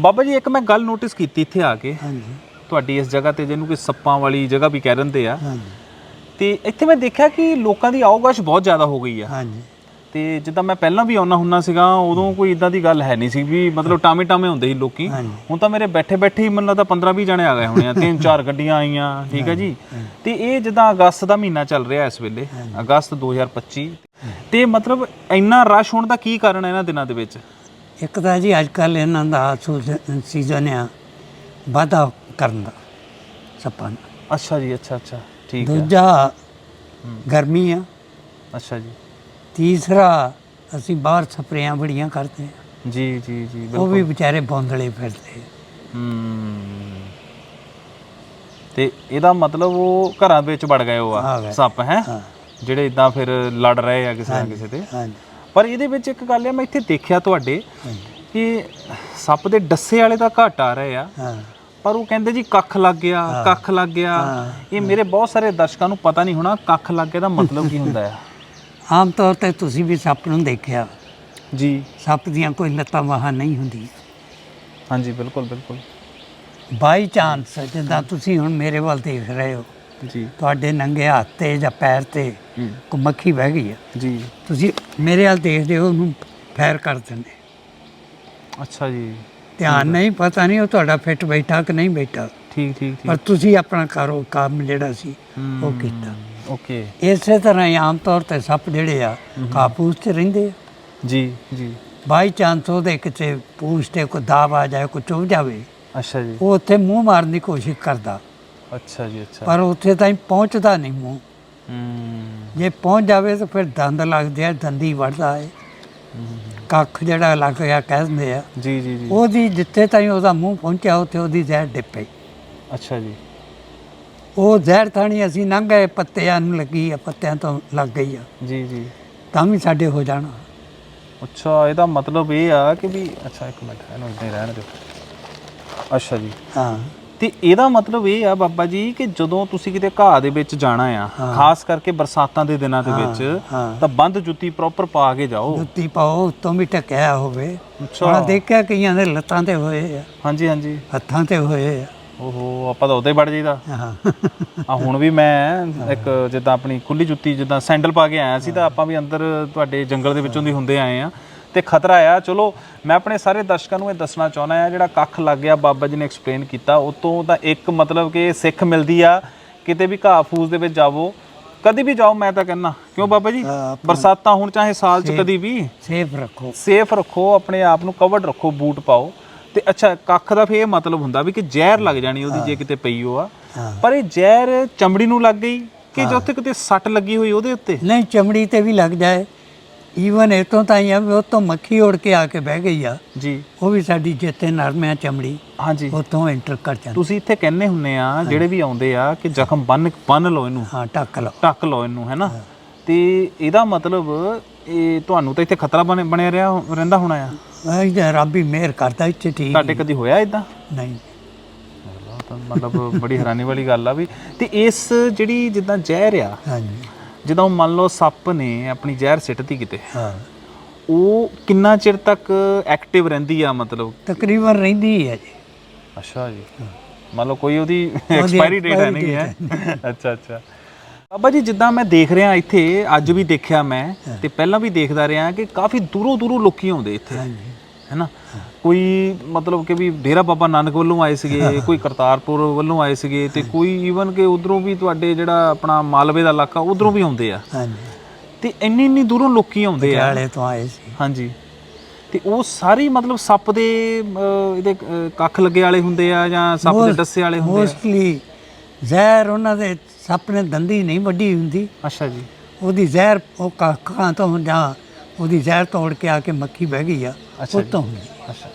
ਬਾਬਾ ਜੀ ਇੱਕ ਮੈਂ ਗੱਲ ਨੋਟਿਸ ਕੀਤੀ ਇੱਥੇ ਆ ਕੇ। ਹਾਂਜੀ। ਤੁਹਾਡੀ ਇਸ ਜਗ੍ਹਾ ਤੇ ਜਿਹਨੂੰ ਕਿ ਸੱਪਾਂ ਵਾਲੀ ਜਗ੍ਹਾ ਵੀ ਕਹਿ ਰਹਿੰਦੇ ਆ। ਹਾਂਜੀ। ਤੇ ਇੱਥੇ ਮੈਂ ਦੇਖਿਆ ਕਿ ਲੋਕਾਂ ਦੀ ਆਉਗਾਸ਼ ਬਹੁਤ ਜ਼ਿਆਦਾ ਹੋ ਗਈ ਆ। ਹਾਂਜੀ। ਤੇ ਜਿੱਦਾਂ ਮੈਂ ਪਹਿਲਾਂ ਵੀ ਆਉਣਾ ਹੁੰਨਾ ਸੀਗਾ ਉਦੋਂ ਕੋਈ ਇਦਾਂ ਦੀ ਗੱਲ ਹੈ ਨਹੀਂ ਸੀ ਵੀ ਮਤਲਬ ਟਾਮੇ ਟਾਮੇ ਹੁੰਦੇ ਸੀ ਲੋਕੀ। ਹਾਂਜੀ। ਹੁਣ ਤਾਂ ਮੇਰੇ ਬੈਠੇ ਬੈਠੇ ਹੀ ਮੈਨੂੰ ਲੱਗਦਾ 15 20 ਜਣੇ ਆ ਗਏ ਹੋਣੇ ਆ ਤਿੰਨ ਚਾਰ ਗੱਡੀਆਂ ਆਈਆਂ ਠੀਕ ਹੈ ਜੀ। ਤੇ ਇਹ ਜਿੱਦਾਂ ਅਗਸਤ ਦਾ ਮਹੀਨਾ ਚੱਲ ਰਿਹਾ ਇਸ ਵੇਲੇ ਅਗਸਤ 2025 ਤੇ ਮਤਲਬ ਇੰਨਾ ਰਸ਼ ਹੋਣ ਦਾ ਕੀ ਕਾਰਨ ਹੈ ਇਹਨਾਂ ਦਿਨਾਂ ਦੇ ਵਿੱਚ? ਇੱਕ ਤਾਂ ਜੀ ਅੱਜ ਕੱਲ ਇਹਨਾਂ ਦਾ ਸੀਜ਼ਨ ਆ ਵਾਧਾ ਕਰਨ ਦਾ ਸੱਪਾਂ ਦਾ। ਅੱਛਾ ਜੀ ਅੱਛਾ ਅੱਛਾ ਠੀਕ ਹੈ ਦੂਜਾ ਗਰਮੀ ਆ। ਅੱਛਾ ਜੀ। ਤੀਸਰਾ ਅਸੀਂ ਬਾਹਰ ਸਪਰੇਆਂ ਬੜੀਆਂ ਕਰਦੇ ਆ। ਜੀ ਜੀ ਜੀ ਉਹ ਵੀ ਵਿਚਾਰੇ ਬੌਂਦਲੇ ਫਿਰਦੇ। ਹੂੰ। ਤੇ ਇਹਦਾ ਮਤਲਬ ਉਹ ਘਰਾਂ ਵਿੱਚ ਵੜ ਗਏ ਉਹ ਆ। ਸੱਪ ਹੈ? ਹਾਂ। ਜਿਹੜੇ ਇਦਾਂ ਫਿਰ ਲੜ ਰਹੇ ਆ ਕਿਸੇ ਨਾ ਕਿਸੇ ਤੇ। ਹਾਂਜੀ। ਪਰ ਇਹਦੇ ਵਿੱਚ ਇੱਕ ਗੱਲ ਹੈ ਮੈਂ ਇੱਥੇ ਦੇਖਿਆ ਤੁਹਾਡੇ ਕਿ ਸੱਪ ਦੇ ਡੱਸੇ ਵਾਲੇ ਤਾਂ ਘਟ ਆ ਰਹੇ ਆ। ਹਾਂ। ਪਰ ਉਹ ਕਹਿੰਦੇ ਜੀ ਕੱਖ ਲੱਗ ਗਿਆ ਕੱਖ ਲੱਗ ਗਿਆ। ਹਾਂ। ਇਹ ਮੇਰੇ ਬਹੁਤ ਸਾਰੇ ਦਰਸ਼ਕਾਂ ਨੂੰ ਪਤਾ ਨਹੀਂ ਹੋਣਾ ਕੱਖ ਲੱਗ ਗਿਆ ਦਾ ਮਤਲਬ ਕੀ ਹੁੰਦਾ ਆ ਆਮ ਤੌਰ ਤੇ ਤੁਸੀਂ ਵੀ ਸੱਪ ਨੂੰ ਦੇਖਿਆ। ਜੀ। ਸੱਪ ਦੀਆਂ ਕੋਈ ਲੱਤਾਂ ਵਾਹਾਂ ਨਹੀਂ ਹੁੰਦੀ ਹਾਂਜੀ ਬਿਲਕੁਲ ਬਿਲਕੁਲ। ਬਾਈ ਚਾਂਸ ਜਿੱਦਾਂ ਤੁਸੀਂ ਹੁਣ ਮੇਰੇ ਵੱਲ ਦੇਖ ਰਹੇ ਹੋ। ਜੀ। ਤੁਹਾਡੇ ਨੰਗੇ ਹੱਥ ਤੇ ਜਾਂ ਪੈਰ ਤੇ ਹੂੰ, ਕੋਈ ਮੱਖੀ ਬਹਿ ਗਈ ਆ। ਜੀ। ਤੁਸੀਂ ਮੇਰੇ ਵੱਲ ਦੇਖਦੇ ਹੋ ਉਹਨੂੰ ਫੈਰ ਕਰ ਦਿੰਦੇ। ਅੱਛਾ ਜੀ। ਧਿਆਨ ਨਹੀਂ ਪਤਾ ਨਹੀਂ ਉਹ ਤੁਹਾਡਾ ਫਿੱਟ ਬੈਠਾ ਕਿ ਨਹੀਂ ਬੈਠਾ। ਠੀਕ ਠੀਕ ਪਰ ਤੁਸੀਂ ਆਪਣਾ ਕਰੋ ਕੰਮ ਜਿਹੜਾ ਸੀ ਉਹ ਕੀਤਾ। ਓਕੇ। ਇਸੇ ਤਰ੍ਹਾਂ ਹੀ ਆਮ ਤੌਰ ਤੇ ਸੱਪ ਜਿਹੜੇ ਆ ਕਾਪੂਸ 'ਚ ਰਹਿੰਦੇ ਆ। ਜੀ ਜੀ। ਬਾਈ ਚਾਂਸ ਉਹਦੇ ਕਿਤੇ ਪੂਛ ਤੇ ਕੋਈ ਦਾਬ ਆ ਜਾਏ ਕੋਈ ਚੁੱਭ ਜਾਵੇ ਅੱਛਾ ਜੀ। ਉਹ ਉੱਥੇ ਮੂੰਹ ਮਾਰਨ ਦੀ ਕੋਸ਼ਿਸ਼ ਕਰਦਾ। ਅੱਛਾ ਜੀ ਅੱਛਾ। ਪਰ ਉੱਥੇ ਤਾਈਂ ਪਹੁੰਚਦਾ ਨਹੀਂ ਮੂੰਹ। ਹੂੰ। ਜੇ ਪਹੁੰਚ ਜਾਵੇ ਤਾਂ ਫਿਰ ਦੰਦ ਲੱਗਦੇ ਆ ਦੰਦੀ ਵੜਦਾ ਹੈ ਕੱਖ ਜਿਹੜਾ ਲੱਗ ਗਿਆ ਕਹਿ ਦਿੰਦੇ ਆ। ਜੀ ਜੀ ਜੀ। ਉਹਦੀ ਜਿੱਥੇ ਤਾਈਂ ਉਹਦਾ ਮੂੰਹ ਪਹੁੰਚਿਆ ਉੱਥੇ ਉਹਦੀ ਜ਼ਹਿਰ ਡਿੱਪੇ। ਅੱਛਾ ਜੀ। ਉਹ ਜ਼ਹਿਰ ਥਾਣੀ ਅਸੀਂ ਲੰਘ ਗਏ ਪੱਤਿਆਂ ਨੂੰ ਲੱਗੀ ਆ ਪੱਤਿਆਂ ਤੋਂ ਲੱਗ ਗਈ ਆ। ਜੀ ਜੀ। ਤਾਂ ਵੀ ਸਾਡੇ ਹੋ ਜਾਣਾ। ਅੱਛਾ ਇਹਦਾ ਮਤਲਬ ਇਹ ਆ ਕਿ ਵੀ ਅੱਛਾ ਇੱਕ ਮਿੰਟ ਇਹਨੂੰ ਹੀ ਰਹਿਣ ਦਿਓ। ਅੱਛਾ ਜੀ। ਹਾਂ। ਤੇ ਇਹਦਾ ਮਤਲਬ ਇਹ ਆ ਬਾਬਾ ਜੀ ਕਿ ਜਦੋਂ ਤੁਸੀਂ ਕਿਤੇ ਘਾਹ ਦੇ ਵਿੱਚ ਜਾਣਾ ਆ ਹਾਂ। ਖਾਸ ਕਰਕੇ ਬਰਸਾਤਾਂ ਦੇ ਦਿਨਾਂ ਦੇ ਹਾਂ, ਵਿੱਚ ਹਾਂ। ਤਾਂ ਬੰਦ ਜੁੱਤੀ ਪ੍ਰੋਪਰ ਪਾ ਕੇ ਜਾਓ। ਜੁੱਤੀ ਪਾਓ ਉੱਤੋਂ ਵੀ ਟਕਿਆ ਹੋਵੇ। ਅੱਛਾ। ਦੇਖਿਆ ਕਈਆਂ ਦੇ ਲੱਤਾਂ ਤੇ ਹੋਏ ਆ। ਹਾਂਜੀ ਹਾਂਜੀ। ਹੱਥਾਂ ਤੇ ਹੋਏ ਆ। ਓਹੋ ਆਪਾਂ ਤਾਂ ਉੱਤੇ ਵੜ ਜਾਈਦਾ। ਹਾਂ। ਆ ਹੁਣ ਵੀ ਮੈਂ ਇੱਕ ਜਿੱਦਾਂ ਆਪਣੀ ਖੁੱਲੀ ਜੁੱਤੀ ਜਿੱਦਾਂ ਸੈਂਡਲ ਪਾ ਕੇ ਆਇਆ ਸੀ ਤਾਂ ਆਪਾਂ ਵੀ ਅੰਦਰ ਤੁਹਾਡੇ ਜੰਗਲ ਦੇ ਵਿੱਚੋਂ ਦੀ ਹੁੰਦੇ ਆਏ ਆ। ਤੇ ਖਤਰਾ ਆ। ਚਲੋ ਮੈਂ ਆਪਣੇ ਸਾਰੇ ਦਰਸ਼ਕਾਂ ਨੂੰ ਇਹ ਦੱਸਣਾ ਚਾਹੁੰਦਾ ਆ ਜਿਹੜਾ ਕੱਖ ਲੱਗ ਗਿਆ ਬਾਬਾ ਜੀ ਨੇ ਐਕਸਪਲੇਨ ਕੀਤਾ ਉਤੋਂ ਤਾਂ ਇੱਕ ਮਤਲਬ ਕਿ ਸਿੱਖ ਮਿਲਦੀ ਆ ਕਿਤੇ ਵੀ ਘਾਹ ਫੂਸ ਦੇ ਵਿੱਚ ਜਾਵੋ ਕਦੀ ਵੀ ਜਾਓ ਮੈਂ ਤਾਂ ਕਹਿੰਦਾ ਕਿਉਂ ਬਾਬਾ ਜੀ? ਬਰਸਾਤਾਂ ਹੁਣ ਚਾਹੇ ਸਾਲ 'ਚ ਕਦੀ ਵੀ। ਸੇਫ ਰੱਖੋ। ਸੇਫ ਰੱਖੋ ਆਪਣੇ ਆਪ ਨੂੰ ਕਵਰਡ ਰੱਖੋ ਬੂਟ ਪਾਓ। ਤੇ ਅੱਛਾ ਕੱਖ ਦਾ ਫੇ ਇਹ ਮਤਲਬ ਹੁੰਦਾ ਵੀ ਕਿ ਜ਼ਹਿਰ ਲੱਗ ਜਾਣੀ ਉਹਦੀ ਜੇ ਕਿਤੇ ਪਈ ਹੋ ਆ। ਪਰ ਇਹ ਜ਼ਹਿਰ ਚਮੜੀ ਨੂੰ ਲੱਗ ਗਈ ਕਿ ਜੋ ਉੱਥੇ ਕਿਤੇ ਸੱਟ ਲੱਗੀ ਹੋਈ ਉਹਦੇ ਉੱਤੇ? ਨਹੀਂ ਚਮੜੀ ਤੇ ਵੀ ਲੱਗ ਜਾਏ। ਈਵਨ ਇਤੋਂ ਤਾਂ ਹੀ ਆ ਵੀ ਉਤੋਂ ਮੱਖੀ ਉੜ ਕੇ ਆ ਕੇ ਬਹਿ ਗਈ ਆ। ਜੀ। ਉਹ ਵੀ ਸਾਡੀ ਜਿੱਤੇ ਨਰਮ ਆ ਚਮੜੀ ਹਾਂਜੀ। ਉਤੋਂ ਐਂਟਰ ਕਰ ਜਾਂਦੀ। ਤੁਸੀਂ ਇੱਥੇ ਕਹਿੰਦੇ ਹੁੰਨੇ ਆ ਜਿਹੜੇ ਵੀ ਆਉਂਦੇ ਆ ਕਿ ਜ਼ਖਮ ਬੰਨ ਬੰਨ ਲਓ ਇਹਨੂੰ। ਹਾਂ ਟੱਕ ਲਓ। ਢੱਕ ਲਓ ਇਹਨੂੰ ਹੈਨਾ ਤੇ ਇਹਦਾ ਮਤਲਬ ਇਹ ਤੁਹਾਨੂੰ ਤਾਂ ਇੱਥੇ ਖਤਰਾ ਬਣੇ ਬਣਿਆ ਰਿਹਾ ਰਹਿੰਦਾ ਹੋਣਾ ਆ? ਇਹ ਤਾਂ ਰੱਬ ਹੀ ਮਿਹਰ ਕਰਦਾ ਇੱਥੇ ਠੀਕ ਤੁਹਾਡੇ ਕਦੀ ਹੋਇਆ ਇਦਾਂ ਨਹੀਂ। ਮਤਲਬ ਬੜੀ ਹੈਰਾਨੀ ਵਾਲੀ ਗੱਲ ਆ ਵੀ। ਤੇ ਇਸ ਜਿਹੜੀ ਜਿੱਦਾਂ ਜ਼ਹਿਰ ਆ ਹਾਂਜੀ। ਜਦੋਂ ਮੰਨ ਲਓ ਸੱਪ ਨੇ ਆਪਣੀ ਜ਼ਹਿਰ ਸਿੱਟਤੀ ਕਿਤੇ ਹਾਂ। ਉਹ ਕਿੰਨਾ ਚਿਰ ਤੱਕ ਐਕਟਿਵ ਰਹਿੰਦੀ ਆ ਮਤਲਬ? ਤਕਰੀਬਨ ਰਹਿੰਦੀ ਹੀ ਜੀ। ਅੱਛਾ ਜੀ। ਮੰਨ ਲਓ ਕੋਈ ਉਹਦੀ ਐਕਸਪਾਇਰੀ ਡੇਟ ਹੈ ਨਹੀਂ ਹੈ। ਅੱਛਾ ਅੱਛਾ। ਬਾਬਾ ਜੀ ਜਿੱਦਾਂ ਮੈਂ ਦੇਖ ਰਿਹਾ ਇੱਥੇ ਅੱਜ ਵੀ ਦੇਖਿਆ ਮੈਂ ਤੇ ਪਹਿਲਾਂ ਵੀ ਦੇਖਦਾ ਰਿਹਾ ਕਿ ਕਾਫੀ ਦੂਰੋਂ ਦੂਰੋਂ ਲੋਕੀ ਆਉਂਦੇ ਇੱਥੇ। ਹੈਨਾ? ਕੋਈ ਮਤਲਬ ਕਿ ਵੀ ਡੇਰਾ ਬਾਬਾ ਨਾਨਕ ਵੱਲੋਂ ਆਏ ਸੀਗੇ ਕੋਈ ਕਰਤਾਰਪੁਰ ਵੱਲੋਂ ਆਏ ਸੀਗੇ ਤੇ ਕੋਈ ਈਵਨ ਕਿ ਉਧਰੋਂ ਵੀ ਤੁਹਾਡੇ ਜਿਹੜਾ ਆਪਣਾ ਮਾਲਵੇ ਦਾ ਇਲਾਕਾ ਉਧਰੋਂ ਵੀ ਆਉਂਦੇ ਆ। ਹਾਂਜੀ। ਤੇ ਇੰਨੀ ਇੰਨੀ ਦੂਰੋਂ ਲੋਕੀ ਆਉਂਦੇ ਆ। ਪਟਿਆਲੇ ਤੋਂ ਆਏ ਸੀ। ਹਾਂਜੀ। ਤੇ ਉਹ ਸਾਰੀ ਮਤਲਬ ਸੱਪ ਦੇ ਇਹਦੇ ਕੱਖ ਲੱਗੇ ਵਾਲੇ ਹੁੰਦੇ ਆ ਜਾਂ ਸੱਪ ਦੇ ਡੱਸੇ ਵਾਲੇ ਹੁੰਦੇ ਆ? ਮੋਸਟਲੀ ਜ਼ਹਿਰ ਉਹਨਾਂ ਦੇ ਸੱਪ ਨੇ ਦੰਦੀ ਨਹੀਂ ਵੱਡੀ ਹੁੰਦੀ। ਅੱਛਾ ਜੀ। ਉਹਦੀ ਜ਼ਹਿਰ ਉਹ ਕੱਖਾਂ ਤੋਂ ਜਾਂ ਉਹਦੀ ਜ਼ਹਿਰ ਤੋੜ ਕੇ ਆ ਕੇ ਮੱਖੀ ਬਹਿ ਗਈ ਆ। ਅੱਛਾ ਉਹ ਜੀ। ਤੋਂ ਹੁੰਦੀ। ਅੱਛਾ।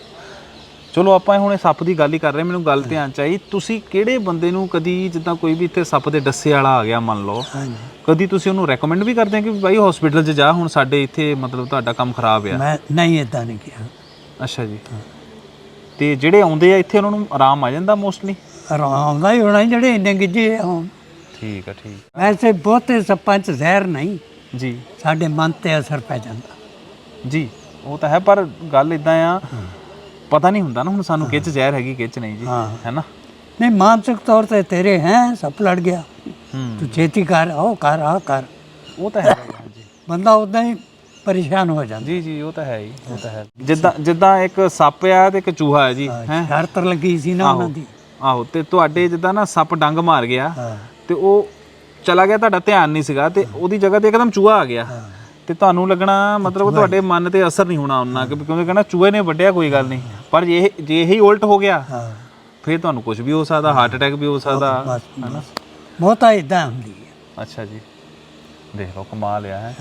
ਚਲੋ ਆਪਾਂ ਹੁਣ ਇਹ ਸੱਪ ਦੀ ਗੱਲ ਹੀ ਕਰ ਰਹੇ ਮੈਨੂੰ ਗੱਲ ਧਿਆਨ ਚ ਆਈ ਤੁਸੀਂ ਕਿਹੜੇ ਬੰਦੇ ਨੂੰ ਕਦੀ ਜਿੱਦਾਂ ਕੋਈ ਵੀ ਇੱਥੇ ਸੱਪ ਦੇ ਡੱਸੇ ਵਾਲਾ ਆ ਗਿਆ ਮੰਨ ਲਓ ਹਾਂਜੀ। ਕਦੀ ਤੁਸੀਂ ਉਹਨੂੰ ਰეკਮੈਂਡ ਵੀ ਕਰਦੇ ਆ ਕਿ ਭਾਈ ਹਸਪੀਟਲ 'ਚ ਜਾ ਹੁਣ ਸਾਡੇ ਇੱਥੇ ਮਤਲਬ ਤੁਹਾਡਾ ਕੰਮ ਖਰਾਬ ਆ? ਮੈਂ ਨਹੀਂ ਇਦਾਂ ਨਹੀਂ ਕਿਹਾ। ਅੱਛਾ ਜੀ। ਤੇ ਜਿਹੜੇ ਆਉਂਦੇ ਆ ਇੱਥੇ ਉਹਨਾਂ ਨੂੰ ਆਰਾਮ ਆ ਜਾਂਦਾ ਮੋਸਟਲੀ ਆਰਾਮ ਦਾ ਹੀ ਹੋਣਾ ਸੀ ਜਿਹੜੇ ਇੰਨੇ ਗਿੱਜੇ ਆ ਹੁਣ। ਠੀਕ ਆ ਠੀਕ। ਵੈਸੇ ਬਹੁਤੇ ਸੱਪਾਂ 'ਚ ਜ਼ਹਿਰ ਨਹੀਂ। ਜੀ। ਸਾਡੇ ਮਨ ਤੇ ਅਸਰ ਪੈ ਜਾਂਦਾ। ਜੀ। ਉਹ ਤਾਂ ਹੈ ਪਰ ਗੱਲ ਇਦਾਂ ਆ ਪਤਾ ਨਹੀਂ ਹੁੰਦਾ ਨਾ ਹੁਣ ਸਾਨੂੰ ਕਿੱਚ ਜ਼ਹਿਰ ਹੈਗੀ ਕਿੱਚ ਨਹੀਂ ਜੀ ਹਾਂ। ਹੈਨਾ? ਨਹੀਂ ਮਾਨਸਿਕ ਤੌਰ ਤੇ ਤੇਰੇ ਹੈ ਸੱਪ ਲੜ ਗਿਆ। ਹੂੰ। ਤੂੰ ਛੇਤੀ ਕਰ ਆਓ ਕਰ ਆ ਕਰ। ਉਹ ਤਾਂ ਹੀ, ਹਾਂਜੀ। ਬੰਦਾ ਉਦਾਂ ਹੀ ਪਰੇਸ਼ਾਨ ਹੋ ਜਾਂਦਾ। ਜੀ ਜੀ ਉਹ ਤਾਂ ਹੈ ਹੀ ਉਹ ਤਾਂ ਹੈ। ਜਿੱਦਾਂ ਜਿੱਦਾਂ ਇੱਕ ਸੱਪ ਆ ਤੇ ਇੱਕ ਚੂਹਾ ਹੈ ਜੀ ਹੈ ਸ਼ਰਤ ਲੱਗੀ ਸੀ ਨਾ ਉਹਨਾਂ ਦੀ। ਆਹੋ ਤੇ ਤੁਹਾਡੇ ਜਿੱਦਾਂ ਨਾ ਸੱਪ ਡੰਗ ਮਾਰ ਗਿਆ ਹਾਂ। ਤੇ ਉਹ ਚਲਾ ਗਿਆ ਤੁਹਾਡਾ ਧਿਆਨ ਨਹੀਂ ਸੀਗਾ ਤੇ ਉਹਦੀ ਜਗ੍ਹਾ ਤੇ ਇੱਕਦਮ ਚੂਹਾ ਆ ਗਿਆ। ਤੇ ਤੁਹਾਨੂੰ ਲੱਗਣਾ ਮਤਲਬ ਤੁਹਾਡੇ ਮਨ ਤੇ ਅਸਰ ਨਹੀਂ ਹੋਣਾ ਉਹਨਾਂ ਕਿ ਕਿਉਂਕਿ ਕਹਿੰਦਾ ਚੂਹੇ ਨੇ ਵੱਢਿਆ ਕੋਈ ਗੱਲ ਨਹੀਂ। ਪਰ ਜੇ ਇਹ- ਜੇ ਇਹੀ ਉਲਟ ਹੋ ਗਿਆ ਹਾਂ। ਫਿਰ ਤੁਹਾਨੂੰ ਕੁਝ ਵੀ ਹੋ ਸਕਦਾ ਹਾਰਟ ਅਟੈਕ ਵੀ ਹੋ ਸਕਦਾ ਬਸ ਬਹੁਤਾ ਇਦਾਂ ਹੁੰਦੀ ਹੈ। ਅੱਛਾ ਜੀ। ਦੇਖ ਲਓ ਕਮਾਲ ਆ ਹੈ।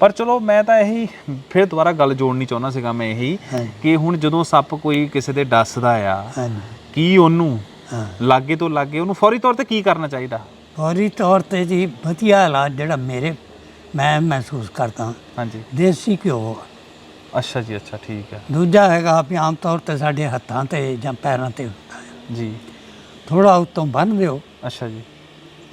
ਪਰ ਚਲੋ ਮੈਂ ਤਾਂ ਇਹੀ ਫਿਰ ਦੁਬਾਰਾ ਗੱਲ ਜੋੜਨੀ ਚਾਹੁੰਦਾ ਸੀਗਾ ਮੈਂ ਇਹੀ। ਕਿ ਹੁਣ ਜਦੋਂ ਸੱਪ ਕੋਈ ਕਿਸੇ ਦੇ ਡੱਸਦਾ ਆ ਹਾਂਜੀ ਕੀ ਉਹਨੂੰ ਹਾਂ। ਲਾਗੇ ਤੋਂ ਲਾਗੇ ਉਹਨੂੰ ਫੌਰੀ ਤੌਰ ਤੇ ਕੀ ਕਰਨਾ ਚਾਹੀਦਾ? ਫੌਰੀ ਤੌਰ ਤੇ ਜੀ ਵਧੀਆ ਇਲਾਜ ਜਿਹੜਾ ਮੇਰੇ ਮੈਂ ਮਹਿਸੂਸ ਕਰਦਾ। ਹਾਂਜੀ। ਦੇਸੀ ਘਿਓ। ਅੱਛਾ ਜੀ ਅੱਛਾ ਠੀਕ ਹੈ। ਦੂਜਾ ਹੈਗਾ ਵੀ ਆਮ ਤੌਰ ਤੇ ਸਾਡੇ ਹੱਥਾਂ ਤੇ ਜਾਂ ਪੈਰਾਂ ਤੇ ਹੁੰਦਾ ਹੈ। ਜੀ। ਥੋੜਾ ਉਤੋਂ ਬੰਨ ਦਿਓ। ਅੱਛਾ ਜੀ।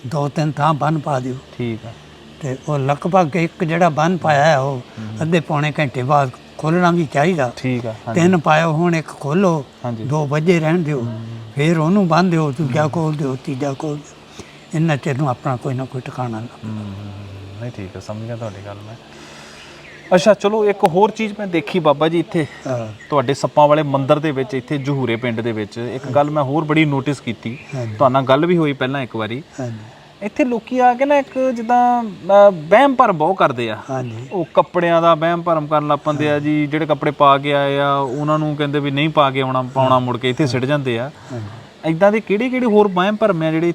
ਦੋ ਤਿੰਨ ਥਾਂ ਬੰਨ ਪਾ ਦਿਓ। ਠੀਕ ਹੈ। ਤੇ ਉਹ ਲਗਭਗ ਇੱਕ ਜਿਹੜਾ ਬੰਨ ਪਾਇਆ ਹੈ ਉਹ ਅੱਧੇ ਪੌਣੇ ਘੰਟੇ ਬਾਅਦ ਖੋਲਣਾ ਵੀ ਚਾਹੀਦਾ। ਠੀਕ ਹੈ ਤਿੰਨ ਪਾਇਓ ਹੁਣ ਇੱਕ ਖੋਲੋ। ਦੋ ਵਜੇ ਰਹਿਣ ਦਿਓ। ਫਿਰ ਉਹਨੂੰ ਬੰਨ ਦਿਓ ਦੂਜਾ ਖੋਲ ਦਿਓ ਤੀਜਾ ਖੋਲ ਦਿਓ। ਇੰਨਾ ਚਿਰ ਨੂੰ ਆਪਣਾ ਕੋਈ ਨਾ ਕੋਈ ਟਿਕਾਣਾ ਲੱਭ ਹਮ, ਨਹੀਂ ਠੀਕ ਹੈ ਸਮਝ ਗਿਆ ਤੁਹਾਡੀ ਗੱਲ ਮੈਂ। ਅੱਛਾ ਚਲੋ ਇੱਕ ਹੋਰ ਚੀਜ਼ ਮੈਂ ਦੇਖੀ ਬਾਬਾ ਜੀ ਇੱਥੇ। ਤੁਹਾਡੇ ਸੱਪਾਂ ਵਾਲੇ ਮੰਦਿਰ ਦੇ ਵਿੱਚ ਇੱਥੇ ਜਹੂਰੇ ਪਿੰਡ ਦੇ ਵਿੱਚ। ਇੱਕ ਗੱਲ ਮੈਂ ਹੋਰ ਬੜੀ ਨੋਟਿਸ ਕੀਤੀ। ਨਾਲ ਗੱਲ ਵੀ ਹੋਈ ਪਹਿਲਾਂ ਇੱਕ ਵਾਰੀ। ਹਾਂਜੀ। ਇੱਥੇ ਲੋਕੀ ਆ ਕੇ ਨਾ ਇੱਕ ਜਿੱਦਾਂ ਵਹਿਮ ਭਰਮ ਬਹੁਤ ਕਰਦੇ ਆ। ਹਾਂਜੀ। ਉਹ ਕੱਪੜਿਆਂ ਦਾ ਵਹਿਮ ਭਰਮ ਕਰਨ ਲੱਗ ਪੈਂਦੇ ਆ ਜੀ ਜਿਹੜੇ ਕੱਪੜੇ ਪਾ ਕੇ ਆਏ ਆ ਉਹਨਾਂ ਨੂੰ ਕਹਿੰਦੇ ਵੀ ਨਹੀਂ ਪਾ ਕੇ ਆਉਣਾ ਪਾਉਣਾ ਮੁੜ ਕੇ ਇੱਥੇ ਸਿੱਟ ਜਾਂਦੇ ਆ। ਹਾਂਜੀ। ਇਦਾਂ ਦੇ ਕਿਹੜੇ ਕਿਹੜੇ ਹੋਰ ਵਹਿਮ ਭਰਮ ਆ ਜਿਹੜੇ